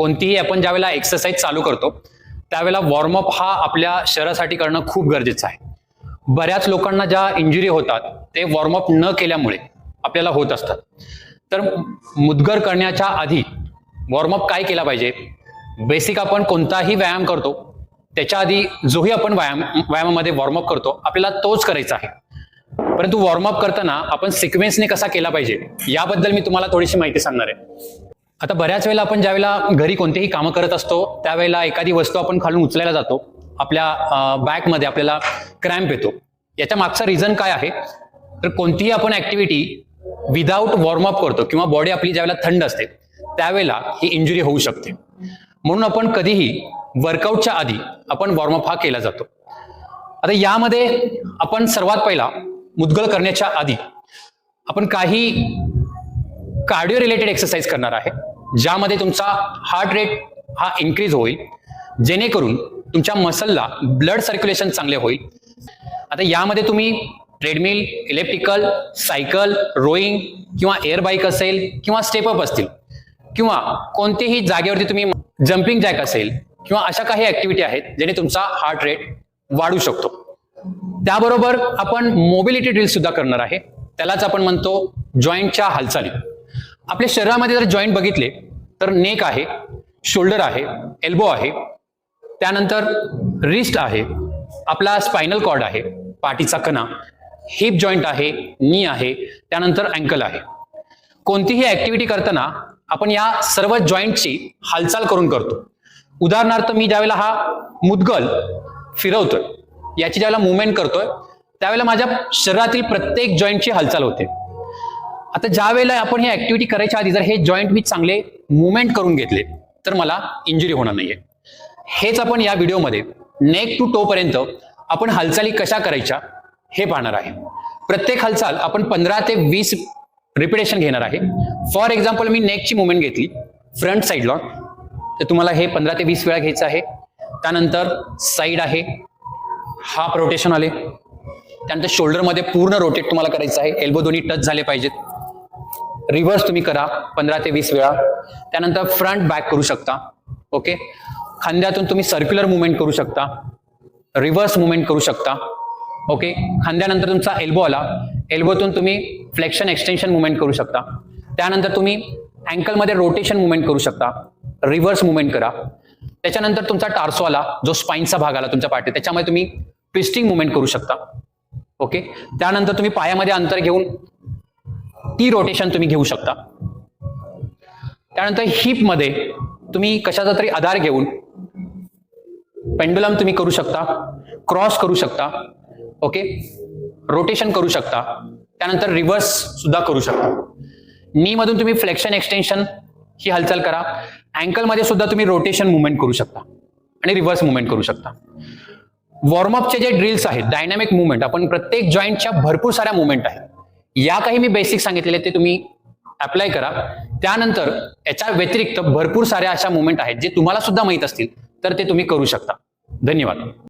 कोणतीही आपण ज्यावेळेला एक्सरसाइज चालू करतो त्यावेळेला वॉर्मअप हा आपल्या शरीरासाठी करणं खूप गरजेचं आहे. बऱ्याच लोकांना ज्या इंजुरी होतात ते वॉर्मअप न केल्यामुळे आपल्याला होत असतात. तर मुदगर करण्याच्या आधी वॉर्मअप काय केला पाहिजे? बेसिक आपण कोणताही व्यायाम करतो त्याच्या आधी जोही आपण व्यायाम व्यायामामध्ये वॉर्मअप करतो आपल्याला तोच करायचा आहे. परंतु वॉर्मअप करताना आपण सिक्वेन्सने कसा केला पाहिजे याबद्दल मी तुम्हाला थोडीशी माहिती सांगणार आहे. आता बऱ्याच वेळेला आपण ज्यावेळेला घरी कोणतेही कामं करत असतो त्यावेळेला एखादी वस्तू आपण खालून उचलायला जातो आपल्या बॅकमध्ये आपल्याला क्रॅम्प येतो. याच्या मागचा रिझन काय आहे? तर कोणतीही आपण ऍक्टिव्हिटी विदाऊट वॉर्मअप करतो किंवा बॉडी आपली ज्यावेळेला थंड असते त्यावेळेला ही इंजुरी होऊ शकते. म्हणून आपण कधीही वर्कआउटच्या आधी आपण वॉर्मअप हा केला जातो. आता यामध्ये आपण सर्वात पहिला मुदगल करण्याच्या आधी आपण काही कार्डिओ रिलेटेड एक्सरसाइज करणार आहे. ज्यामध्ये तुमचा हार्ट रेट हा इन्क्रीज होईल. जेणेकरून तुमच्या मसलला ब्लड सर्क्युलेशन चांगले होईल. आता यामध्ये तुम्ही ट्रेडमिल इलेक्ट्रिकल सायकल रोईंग किंवा एअर बाईक असेल किंवा स्टेपअप असतील किंवा कोणतेही जागेवरती तुम्ही जम्पिंग जॅक असेल किंवा अशा काही ऍक्टिव्हिटी आहेत जेणे तुमचा हार्ट रेट वाढू शकतो. त्याबरोबर आपण मोबिलिटी ड्रिल सुद्धा करणार आहे. त्यालाच आपण म्हणतो जॉईंटच्या हालचाली. आपल्या शरीरामध्ये जर जॉईंट बघितले तर नेक आहे शोल्डर आहे एल्बो आहे त्यानंतर रिस्ट आहे आपला स्पायनल कॉर्ड आहे पाठीचा कणा हिप जॉईंट आहे नी आहे त्यानंतर अँकल आहे. कोणतीही ऍक्टिव्हिटी करताना आपण या सर्व जॉईंटची हालचाल करून करतो. उदाहरणार्थ मी ज्यावेळेला हा मुदगल फिरवतोय याची ज्यावेळेला मुवमेंट करतोय त्यावेळेला माझ्या शरीरातील प्रत्येक जॉईंटची हालचाल होते. आता ज्या वेळेला आपण हे ऍक्टिव्हिटी करायच्या आधी जर हे जॉईंट मी चांगले मुवमेंट करून घेतले तर मला इंजुरी होणार नाहीये. हेच आपण या व्हिडिओमध्ये नेक टू टो पर्यंत आपण हालचाली कशा करायच्या हे पाहणार आहे. प्रत्येक हालचाल आपण पंधरा ते वीस रिपिटेशन घेणार आहे. फॉर एक्झाम्पल मी नेकची मुवमेंट घेतली फ्रंट साईडला तर तुम्हाला हे पंधरा ते वीस वेळा घ्यायचं आहे. त्यानंतर साईड आहे. हाफ रोटेशन आले. त्यानंतर शोल्डरमध्ये पूर्ण रोटेट तुम्हाला करायचं आहे. एल्बो दोन्ही टच झाले पाहिजेत. रिव्हर्स तुम्ही करा पंधरा ते वीस वेळा. त्यानंतर फ्रंट बॅक करू शकता. ओके खांद्यातून तुम्ही सर्क्युलर मुवमेंट करू शकता. रिव्हर्स मुवमेंट करू शकता. ओके खांद्यानंतर तुमचा एल्बो आला. एल्बोतून तुम्ही फ्लेक्शन एक्सटेन्शन मुवमेंट करू शकता. त्यानंतर तुम्ही अँकलमध्ये रोटेशन मुवमेंट करू शकता. रिव्हर्स मुवमेंट करा. त्याच्यानंतर तुमचा टार्सो आला. जो स्पाईनचा भाग आला तुमच्या पाठी त्याच्यामध्ये तुम्ही ट्विस्टिंग मुवमेंट करू शकता. ओके त्यानंतर तुम्ही पायामध्ये अंतर घेऊन ती रोटेशन तुम्ही घेऊ शकता. त्यानंतर हिपमध्ये तुम्ही कशाचा तरी आधार घेऊन पेंडुलम तुम्ही करू शकता क्रॉस करू शकता ओके रोटेशन करू शकता. त्यानंतर रिव्हर्स सुद्धा करू शकता. नी मधून तुम्ही फ्लेक्शन एक्सटेन्शन ही हालचाल करा. अँकलमध्ये सुद्धा तुम्ही रोटेशन मुवमेंट करू शकता आणि रिव्हर्स मुवमेंट करू शकता. वॉर्मअपचे जे ड्रिल्स आहेत डायनॅमिक मुवमेंट आपण प्रत्येक जॉईंटच्या भरपूर साऱ्या मुवमेंट आहेत. या काही मी बेसिक सांगितलेले ते तुम्ही अप्लाय करा. त्यानंतर याच्या व्यतिरिक्त भरपूर साऱ्या अशा मुवमेंट आहेत जे तुम्हाला सुद्धा माहीत असतील तर ते तुम्ही करू शकता. धन्यवाद.